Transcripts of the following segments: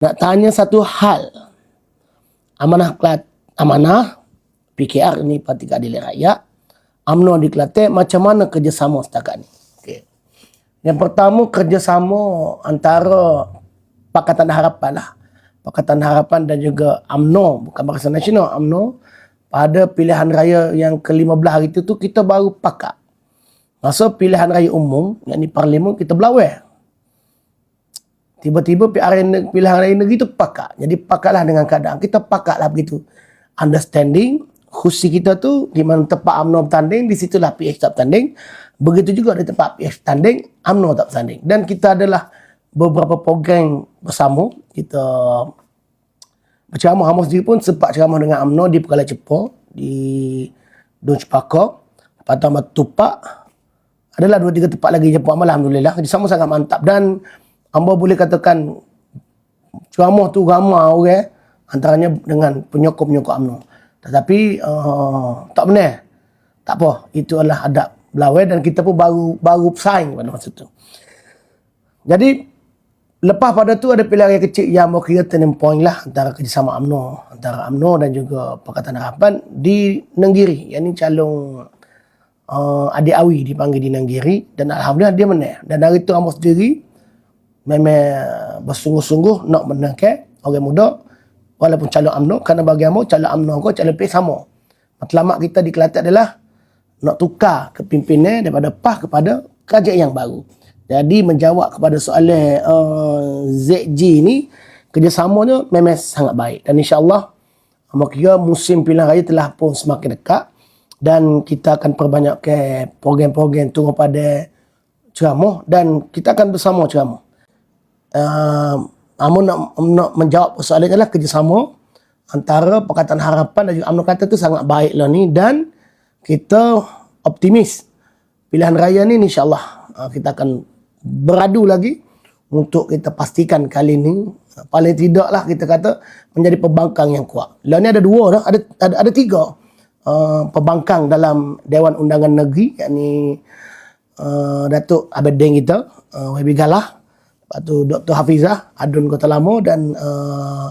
nak tanya satu hal. Amanah Kelat, amanah PKR ni Parti Keadilan Rakyat, UMNO di Kelantan macam mana kerjasama setakat ni? Okay. Yang pertama kerjasama antara Pakatan Harapan lah. Pakatan Harapan dan juga UMNO, bukan Barisan Nasional, UMNO pada pilihan raya yang ke-15 hari itu tu kita baru pakat. Masa pilihan raya umum, yakni parlimen, kita berlawan. Tiba-tiba PRN pilihan raya negeri tu pakat. Jadi pakatlah dengan keadaan. Kita pakatlah begitu. Understanding, khusi kita tu di mana tempat UMNO bertanding, di situlah PH tak bertanding. Begitu juga di tempat PH bertanding, UMNO tak bertanding. Dan kita adalah beberapa program bersama. Kita berceramah Hamus sendiri pun sempat ceramah dengan UMNO di Pekala Cepo, di Dun tu Ahmad Tupak. Adalah dua tiga tempat lagi amal Alhamdulillah. Kerjasama sangat mantap. Dan Amba boleh katakan ceramah tu ramai orang okay? antaranya dengan penyokong-penyokong UMNO. Tetapi uh, tak benar. Tak apa. Itu adalah adab belawai dan kita pun baru baru bersaing pada masa tu. Jadi lepas pada tu ada pilihan yang kecil yang mau kira turning point lah antara kerjasama UMNO antara UMNO dan juga Pakatan Harapan di Nenggiri yang ini calon uh, adik Awi dipanggil di Nenggiri dan Alhamdulillah dia menang dan hari tu Amos sendiri memang bersungguh-sungguh nak menangkan orang muda walaupun calon UMNO kerana bagi Amos calon UMNO ko calon PAS sama. Matlamat kita di Kelantan adalah nak tukar kepimpinan daripada PAH kepada kerajaan yang baru. Jadi menjawab kepada soalan uh, ZG ni kerjasamanya memang sangat baik. Dan insyaAllah kira musim pilihan raya telah pun semakin dekat dan kita akan perbanyakkan program-program tunggu pada ceramah dan kita akan bersama ceramah uh, Amun nak, nak menjawab soalan adalah kerjasama antara Pakatan Harapan dan juga UMNO kata tu sangat baik lah ni dan kita optimis pilihan raya ni insyaAllah uh, kita akan beradu lagi untuk kita pastikan kali ni uh, paling tidak lah kita kata menjadi pembangkang yang kuat. Lah ni ada dua dah, ada ada, ada tiga uh, pembangkang dalam Dewan Undangan Negeri yakni uh, Datuk Abedin kita, uh, Webi Galah tu Dr. Hafizah, Adun Kota Lama dan uh,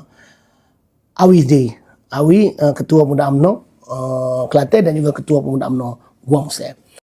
Awi Zee. Awi uh, Ketua Pemuda UMNO uh, Kelantan dan juga Ketua Pemuda UMNO Guam Sep.